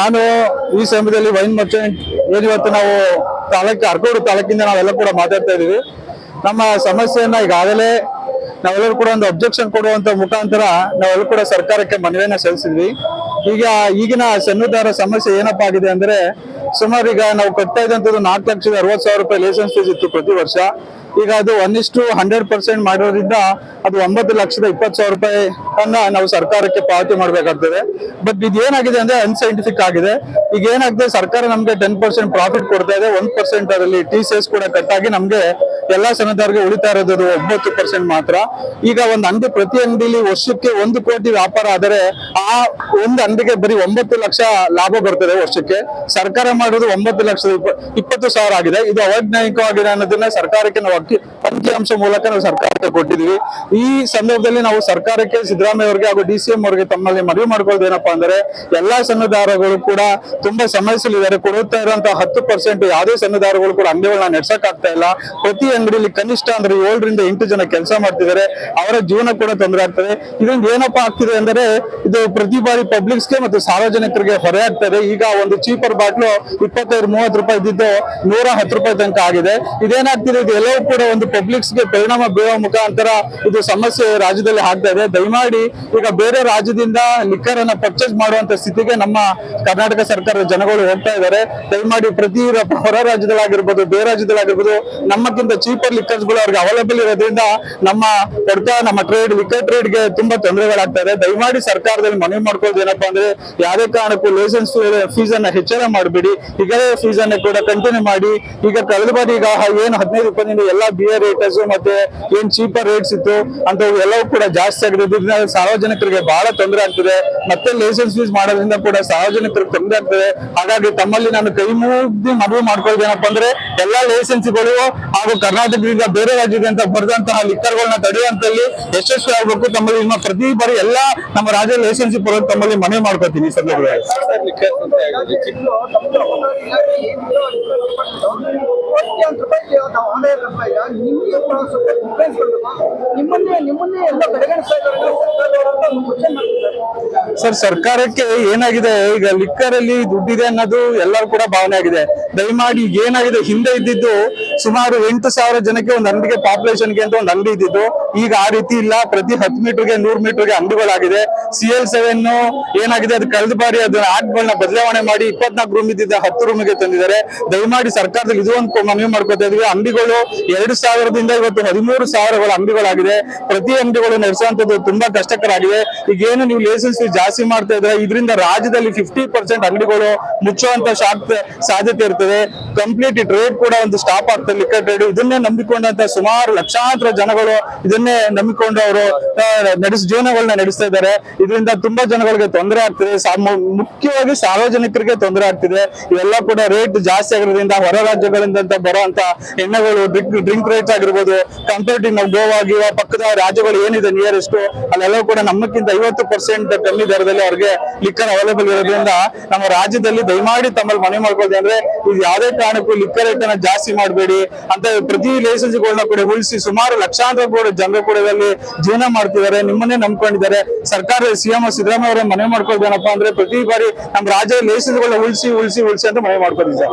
ನಾನು ಈ ಸಮಯದಲ್ಲಿ ವೈನ್ ಮರ್ಚೆಂಟ್ ಏನ್ ಇವತ್ತು ನಾವು ತಾಲೂಕು ಅರ್ಕೋಡು ತಾಲೂಕಿಂದ ನಾವೆಲ್ಲ ಕೂಡ ಮಾತಾಡ್ತಾ ಇದೀವಿ ನಮ್ಮ ಸಮಸ್ಯೆಯನ್ನ ಈಗಾಗಲೇ ನಾವೆಲ್ಲರೂ ಕೂಡ ಒಂದು ಅಬ್ಜೆಕ್ಷನ್ ಕೊಡುವಂತ ಮುಖಾಂತರ ನಾವೆಲ್ಲ ಕೂಡ ಸರ್ಕಾರಕ್ಕೆ ಮನವಿಯನ್ನ ಸಲ್ಲಿಸಿದ್ವಿ. ಈಗ ಈಗಿನ ಸನ್ನಿಧಾನ ಸಮಸ್ಯೆ ಏನಪ್ಪಾ ಆಗಿದೆ ಅಂದ್ರೆ ಸುಮಾರು ಈಗ ನಾವು ಕಟ್ತಾ ಇದ್ದಂಥದ್ದು ನಾಲ್ಕು ಲಕ್ಷದ ಅರವತ್ತು ಸಾವಿರ ರೂಪಾಯಿ ಲೈಸೆನ್ಸ್ ಫೀಸ್ ಇತ್ತು ಪ್ರತಿ ವರ್ಷ. ಈಗ ಅದು ಒಂದಿಷ್ಟು ಹಂಡ್ರೆಡ್ ಪರ್ಸೆಂಟ್ ಮಾಡೋದ್ರಿಂದ ಅದು ಒಂಬತ್ತು ಲಕ್ಷದ ಇಪ್ಪತ್ತು ಸಾವಿರ ರೂಪಾಯಿ ಅನ್ನ ನಾವು ಸರ್ಕಾರಕ್ಕೆ ಪಾವತಿ ಮಾಡಬೇಕಾಗ್ತದೆ. ಬಟ್ ಇದು ಏನಾಗಿದೆ ಅಂದ್ರೆ ಅನ್ಸೈಂಟಿಫಿಕ್ ಆಗಿದೆ. ಈಗ ಏನಾಗಿದೆ ಸರ್ಕಾರ ನಮಗೆ ಟೆನ್ ಪರ್ಸೆಂಟ್ ಪ್ರಾಫಿಟ್ ಕೊಡ್ತಾ ಇದೆ ಒಂದ್ ಪರ್ಸೆಂಟ್ ಅದರಲ್ಲಿ ಟಿ ಸಿ ಎಸ್ ಕೂಡ ಕಟ್ ಆಗಿ ನಮ್ಗೆ ಎಲ್ಲಾ ಸನ್ನದಾರರಿಗೆ ಉಳಿತಾ ಇರೋದು ಒಂಬತ್ತು ಪರ್ಸೆಂಟ್ ಮಾತ್ರ. ಈಗ ಒಂದು ಅಂಗಡಿ ಪ್ರತಿ ಅಂಗಡಿಲಿ ವರ್ಷಕ್ಕೆ ಒಂದು ಕೋಟಿ ವ್ಯಾಪಾರ ಆದರೆ ಆ ಒಂದು ಅಂಗಡಿಗೆ ಬರೀ ಒಂಬತ್ತು ಲಕ್ಷ ಲಾಭ ಬರ್ತದೆ ವರ್ಷಕ್ಕೆ. ಸರ್ಕಾರ ಮಾಡೋದು ಒಂಬತ್ತು ಇಪ್ಪ- ಇಪ್ಪತ್ತು ಸಾವಿರ ಆಗಿದೆ. ಇದು ಅವೈಜ್ಞಾನಿಕವಾಗಿದೆ ಅನ್ನೋದನ್ನ ಸರ್ಕಾರಕ್ಕೆ ನಾವು ಅಂಕಿಅಂಶ ಮೂಲಕ ನಾವು ಸರ್ಕಾರಕ್ಕೆ ಕೊಟ್ಟಿದೀವಿ ಈ ಸಂದರ್ಭದಲ್ಲಿ ನಾವು ಸರ್ಕಾರಕ್ಕೆ, ಸಿದ್ದರಾಮಯ್ಯ ಅವರಿಗೆ ಹಾಗೂ ಡಿ ಸಿ ಎಂ ಅವರಿಗೆ ತಮ್ಮಲ್ಲಿ ಮನವಿ ಮಾಡ್ಕೊಳ್ಳೋದು ಏನಪ್ಪಾ ಅಂದ್ರೆ ಎಲ್ಲಾ ಸಣ್ಣದಾರಗಳು ಕೂಡ ತುಂಬಾ ಸಮಸ್ಯೆಲಿದ್ದಾರೆ ಕೊಡುತ್ತಾ ಇರುವಂತಹ ಹತ್ತು ಪರ್ಸೆಂಟ್ ಯಾವುದೇ ಸಣ್ಣದಾರಗಳು ಕೂಡ ಅಂಗಡಿಗಳನ್ನ ನಡ್ಸಕ್ ಆಗ್ತಾ ಇಲ್ಲ. ಪ್ರತಿ ಅಂಗಡಿಯಲ್ಲಿ ಕನಿಷ್ಠ ಅಂದ್ರೆ ಏಳರಿಂದ ಎಂಟು ಜನ ಕೆಲಸ ಮಾಡ್ತಿದ್ದಾರೆ. ಅವರ ಜೀವನ ಕೂಡ ತೊಂದರೆ ಆಗ್ತದೆ. ಇದೊಂದು ಏನಪ್ಪಾ ಆಗ್ತಿದೆ ಅಂದ್ರೆ, ಇದು ಪ್ರತಿ ಬಾರಿ ಪಬ್ಲಿಕ್ಸ್ಗೆ ಮತ್ತು ಸಾರ್ವಜನಿಕರಿಗೆ ಹೊರೆ ಆಗ್ತದೆ. ಈಗ ಒಂದು ಚೀಪರ್ ಬಾಟ್ಲು ಇಪ್ಪತ್ತೈದು, ಮೂವತ್ತು ರೂಪಾಯಿ ಇದ್ದಿದ್ದು ನೂರ ಹತ್ತು ರೂಪಾಯಿ ತನಕ ಆಗಿದೆ. ಇದೇನಾಗ್ತಿದೆ? ಇದು ಎಲ್ಲವೂ ಕೂಡ ಒಂದು ಪಬ್ಲಿಕ್ಸ್ಗೆ ಪರಿಣಾಮ ಬೀಳುವ ಮುಖಾಂತರ ಇದು ಸಮಸ್ಯೆ ರಾಜ್ಯದಲ್ಲಿ ಆಗ್ತಾ ಇದೆ. ದಯಮಾಡಿ ಈಗ ಬೇರೆ ರಾಜ್ಯದಿಂದ ಲಿಕ್ಕರ್ ಅನ್ನ ಪರ್ಚೇಸ್ ಮಾಡುವಂತ ಸ್ಥಿತಿಗೆ ನಮ್ಮ ಕರ್ನಾಟಕ ಸರ್ಕಾರದ ಜನಗಳು ಹೋಗ್ತಾ ಇದ್ದಾರೆ. ದಯಮಾಡಿ ಪ್ರತಿ ಹೊರ ರಾಜ್ಯದಲ್ಲಾಗಿರ್ಬೋದು, ಬೇರೆ ರಾಜ್ಯದಲ್ಲಾಗಿರ್ಬೋದು, ನಮ್ಮಕ್ಕಿಂತ ಚೀಪರ್ ಲಿಕ್ಕರ್ಸ್ಗಳು ಅವ್ರಿಗೆ ಅವೈಲೇಬಲ್ ಇರೋದ್ರಿಂದ ನಮ್ಮ ಕೊಡ್ತ ನಮ್ಮ ಟ್ರೇಡ್ ಲಿಕ್ಕರ್ ಟ್ರೇಡ್ಗೆ ತುಂಬಾ ತೊಂದರೆಗಳಾಗ್ತಾ ಇದೆ. ದಯಮಾಡಿ ಸರ್ಕಾರದಲ್ಲಿ ಮನವಿ ಮಾಡ್ಕೊಳ್ಳೋದು ಏನಪ್ಪಾ ಅಂದ್ರೆ ಯಾವುದೇ ಕಾರಣಕ್ಕೂ ಲೈಸೆನ್ಸ್ ಫೀಸ್ ಅನ್ನ ಹೆಚ್ಚಳ ಮಾಡಬೇಡಿ. ಈಗಲೇ ಫೀಸ್ ಅನ್ನ ಕೂಡ ಕಂಟಿನ್ಯೂ ಮಾಡಿ. ಈಗ ಕಳೆದ ಬಾರಿ ಈಗ ಏನು ಹದಿನೈದು ರೂಪಾಯಿಂದ ಎಲ್ಲಾ ಬಿಯರ್ ರೇಟರ್ಸ್ ಮತ್ತೆ ಏನ್ ಚೀಪರ್ ರೇಟ್ಸ್ ಇತ್ತು ಅಂತ ಎಲ್ಲವೂ ಕೂಡ ಜಾಸ್ತಿ ಆಗಿದೆ ಇದರಿಂದ ಸಾರ್ವಜನಿಕರಿಗೆ ಬಹಳ ತೊಂದರೆ ಆಗ್ತದೆ. ಮತ್ತೆ ಲೈಸೆನ್ಸ್ ಫೀಸ್ ಮಾಡೋದ್ರಿಂದ ಕೂಡ ಸಾರ್ವಜನಿಕರಿಗೆ ತೊಂದರೆ ಆಗ್ತದೆ. ಹಾಗಾಗಿ ತಮ್ಮಲ್ಲಿ ನಾನು ಕೈ ಮುಗಿದು ಮನವಿ ಮಾಡ್ಕೊಳ್ಳೋದು ಏನಪ್ಪಾ ಅಂದ್ರೆ ಎಲ್ಲಾ ಲೈಸೆನ್ಸ್ಗಳು ಹಾಗೂ ಕರ್ನಾಟಕದಿಂದ ಬೇರೆ ರಾಜ್ಯದಿಂದ ಬರೆದಂತಹ ಲಿಕ್ಕರ್ಗಳನ್ನ ತಡೆಯುವಂತಲ್ಲಿ ಯಶಸ್ವಿ ಆಗ್ಬೇಕು. ತಮ್ಮಲ್ಲಿ ಇನ್ನು ಪ್ರತಿ ಬಾರಿ ಎಲ್ಲಾ ನಮ್ಮ ರಾಜ್ಯ ಲೈಸೆನ್ಸ್ ಬರೋದು ತಮ್ಮಲ್ಲಿ ಮನವಿ ಮಾಡ್ಕೊತೀನಿ ಸಂದರ್ಭದಲ್ಲಿ. ಸರ್, ಸರ್ಕಾರಕ್ಕೆ ಏನಾಗಿದೆ? ಈಗ ಲಿಕ್ಕರ್ ಅಲ್ಲಿ ದುಡ್ಡಿದೆ ಅನ್ನೋದು ಎಲ್ಲರೂ ಕೂಡ ಭಾವನೆ ಆಗಿದೆ. ದಯಮಾಡಿ ಈಗ ಏನಾಗಿದೆ? ಹಿಂದೆ ಇದ್ದಿದ್ದು ಸುಮಾರು ಎಂಟು ಸಾವಿರ ಜನಕ್ಕೆ ಒಂದು ಅಂಗಡಿಗೆ ಪಾಪ್ಯುಲೇಷನ್ಗೆ ಅಂತ ಒಂದು ಅಂಗಡಿ ಇದ್ದಿದ್ದು. ಈಗ ಆ ರೀತಿ ಇಲ್ಲ. ಪ್ರತಿ ಹತ್ತು ಮೀಟರ್ಗೆ, ನೂರ್ ಮೀಟರ್ಗೆ ಅಂಗಡಿಗಳಾಗಿದೆ ಸಿ ಎಲ್ ಸೆವೆನ್ ಏನಾಗಿದೆ? ಅದು ಕಳೆದ ಬಾರಿ ಅದನ್ನ ಆಟ್ಗಳನ್ನ ಬದಲಾವಣೆ ಮಾಡಿ ಇಪ್ಪತ್ನಾಲ್ಕು ರೂಮ್ ಇದ್ದಿದ್ದ ಹತ್ತು ರೂಮಿಗೆ ತಂದಿದ್ದಾರೆ. ದಯಮಾಡಿ ಸರ್ಕಾರದಲ್ಲಿ ಇದು ಒಂದು ಮನವಿ ಮಾಡ್ಕೊತಾ ಇದ್ವಿ. ಅಂಗಡಿಗಳು ಎರಡು ಸಾವಿರದಿಂದ ಇವತ್ತು ಹದಿಮೂರು ಸಾವಿರಗಳ ಅಂಗಡಿಗಳಾಗಿದೆ ಪ್ರತಿ ಅಂಗಡಿಗಳು ನಡೆಸುವಂತದ್ದು ತುಂಬಾ ಕಷ್ಟಕರ ಆಗಿದೆ ಈಗ ಏನು ನೀವು ಲೈಸೆನ್ಸ್ ಜಾಸ್ತಿ ಮಾಡ್ತಾ ಇದ್ರೆ ಇದರಿಂದ ರಾಜ್ಯದಲ್ಲಿ ಫಿಫ್ಟಿ ಪರ್ಸೆಂಟ್ ಅಂಗಡಿಗಳು ಮುಚ್ಚುವಂತ ಸಾಧ್ಯತೆ ಇರ್ತದೆ. ಕಂಪ್ಲೀಟ್ ಟ್ರೇಡ್ ಕೂಡ ಒಂದು ಸ್ಟಾಪ್ ಆಗ್ತದೆ ಲಿಕ್ಕರ್ ಟ್ರೇಡ್ ಇದನ್ನೇ ನಂಬಿಕೊಂಡಂತ ಸುಮಾರು ಲಕ್ಷಾಂತರ ಜನಗಳು ಇದನ್ನೇ ನಂಬಿಕೊಂಡು ಅವರು ನಡೆಸ ಜೀವನಗಳನ್ನ ನಡೆಸ್ತಾ ಇದ್ದಾರೆ. ಇದರಿಂದ ತುಂಬಾ ಜನಗಳಿಗೆ ತೊಂದರೆ ಆಗ್ತಿದೆ. ಮುಖ್ಯವಾಗಿ ಸಾರ್ವಜನಿಕರಿಗೆ ತೊಂದರೆ ಆಗ್ತಿದೆ. ಇವೆಲ್ಲ ಕೂಡ ರೇಟ್ ಜಾಸ್ತಿ ಆಗಿರೋದ್ರಿಂದ ಹೊರ ರಾಜ್ಯಗಳಿಂದ ಬರುವಂತ ಎಣ್ಣೆಗಳು ಡ್ರಿಂಕ್ ರೇಟ್ ಆಗಿರ್ಬೋದು ಕಂಪೇರ್ಟಿವ್ ನಾವು ಗೋವಾ, ಗಿವ, ಪಕ್ಕದ ರಾಜ್ಯಗಳು ಏನಿದೆ ನಿಯರೆಸ್ಟ್ ಅಲ್ಲೆಲ್ಲ ಕೂಡ ನಮ್ಮಕ್ಕಿಂತ ಐವತ್ತು ಪರ್ಸೆಂಟ್ ಕಮ್ಮಿ ದರದಲ್ಲಿ ಅವ್ರಿಗೆ ಲಿಕ್ಕರ್ ಅವೈಲೇಬಲ್ ಇರೋದ್ರಿಂದ ನಮ್ಮ ರಾಜ್ಯದಲ್ಲಿ ದಯಮಾಡಿ ತಮ್ಮಲ್ಲಿ ಮನೆ ಮಾಡ್ಕೊಳ್ಳಿ ಅಂದ್ರೆ ಇದು ಯಾವುದೇ ಕಾರಣಕ್ಕೂ ಲಿಕ್ಕರ್ ರೇಟ್ ಜಾಸ್ತಿ ಮಾಡಬೇಡಿ. ಅಂತ ಪ್ರತಿ ಲೈಸೆನ್ಸ್ ಗಳನ್ನ ಕೂಡ ಉಳಿಸಿ ಸುಮಾರು ಲಕ್ಷಾಂತರ ಕೂಡ ಜನರು ಕೂಡ ಇದರಲ್ಲಿ ಜೀವನ ಮಾಡ್ತಿದ್ದಾರೆ, ನಿಮ್ಮನ್ನೇ ನಂಬ್ಕೊಂಡಿದ್ದಾರೆ. ಸರ್ಕಾರ ಸಿಎಂ ಸಿದ್ದರಾಮಯ್ಯ ಅವರ ಮನೆ ಮಾಡ್ಕೊಳ್ಬೇಕಪ್ಪ ಅಂದ್ರೆ ಪ್ರತಿ ಬಾರಿ ನಮ್ಮ ರಾಜ್ಯ ಲೈಸೆನ್ಸ್ ಗಳನ್ನ ಉಳಿಸಿ ಉಳಿಸಿ ಉಳಿಸಿ ಅಂತ ಮನೆ ಮಾಡ್ಕೊಂಡಿದ್ದಾರೆ